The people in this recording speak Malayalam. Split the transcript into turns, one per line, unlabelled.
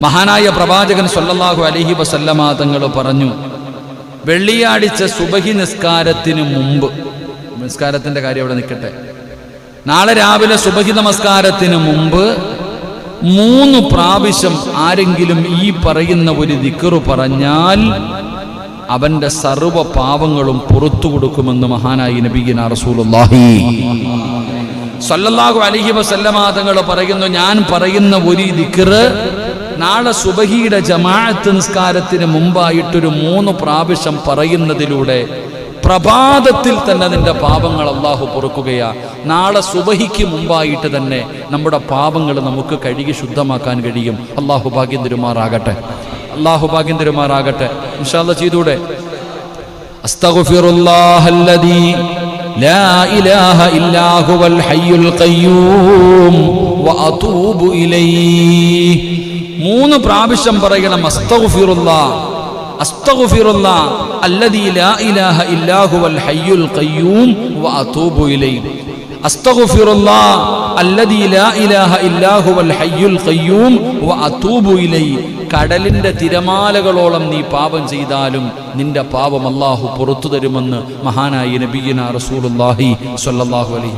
മഹാനായ പ്രവാചകൻ സൊല്ലാഹു അലഹി വസല്ലമ തങ്ങൾ പറഞ്ഞു വെള്ളിയാഴ്ച സുബഹി നിസ്കാരത്തിന് മുമ്പ് നിസ്കാരത്തിന്റെ കാര്യം അവിടെ നിൽക്കട്ടെ നാളെ രാവിലെ സുബഹി നമസ്കാരത്തിന് മുമ്പ് മൂന്ന് പ്രാവശ്യം ആരെങ്കിലും ഈ പറയുന്ന ഒരു ദിക്കറു പറഞ്ഞാൽ അവന്റെ സർവ പാവങ്ങളും പുറത്തു കൊടുക്കുമെന്ന് മഹാനായി നബീന റസൂലുള്ളാഹി. സല്ലല്ലാഹു അലൈഹി വസല്ലമ തങ്ങൾ പറയുന്നു ഞാൻ പറയുന്ന ഒരു ദിക്റ് നാളെ സുബഹിയുടെ ജമാഅത്ത് നിസ്കാരത്തിന് മുമ്പായിട്ടൊരു മൂന്ന് പ്രാവശ്യം പറയുന്നതിലൂടെ പ്രഭാതത്തിൽ തന്നെ നിന്റെ പാപങ്ങൾ അള്ളാഹു പൊറുക്കുകയാ. നാളെ സുബഹിക്ക് മുമ്പായിട്ട് തന്നെ നമ്മുടെ പാപങ്ങൾ നമുക്ക് കഴുകി ശുദ്ധമാക്കാൻ കഴിയും. അള്ളാഹു ഭാഗ്യം തിരുമാറാകട്ടെ. അള്ളാഹു ഭാഗ്യം തിരുമാറാകട്ടെ. ഇൻഷാല്ല ചെയ്തൂടെ? അസ്തഗുഫിറുല്ലാഹല്ലദീ മൂന്ന് പ്രാവശ്യം പറയണം അസ്തഗ്ഫിറുള്ള അസ്തഗ്ഫിറുള്ള അല്ലദീ ലാ ഇലാഹ ഇല്ലാഹുവൽ ഹയ്യുൽ ഖയ്യൂം വ അതൂബു ഇലൈഹി. അസ്തഗ്ഫിറുള്ള അല്ലദീ ലാ ഇലാഹ ഇല്ലാഹുവൽ ഹയ്യുൽ ഖയ്യൂം വ അതൂബു ഇലൈഹി. കടലിന്റെ തിരമാലകളോളം നീ പാപം ചെയ്താലും നിന്റെ പാപം അല്ലാഹു പുറത്തു തരുമെന്ന് മഹാനായി നബീന റസൂലുല്ലാഹി സ്വല്ലല്ലാഹു അലൈഹി